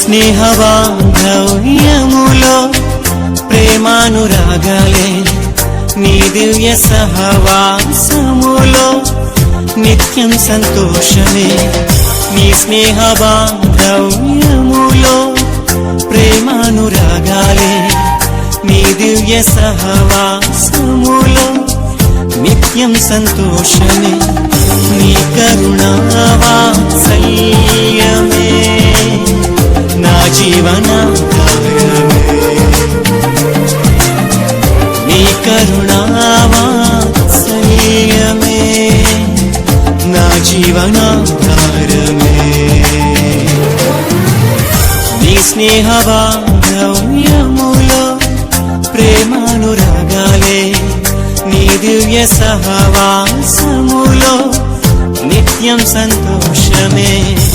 స్నేహవాంధవ్యములో ప్రేమానురాగాలే నీ దివ్య సహవాసములో నిత్యం సంతోషమే. నీ స్నేహవాంధవ్యములో ప్రేమానురాగాలే నీ దివ్య సహవాసములో నిత్యం సంతోషమే. నీ కరుణావాత్సల్యమే నా జీవనాధారమే. నీ స్నేహవాంధవ్యములో ప్రేమానురాగాలే నీ దివ్య సహవాసములో నిత్యం సంతోషమే.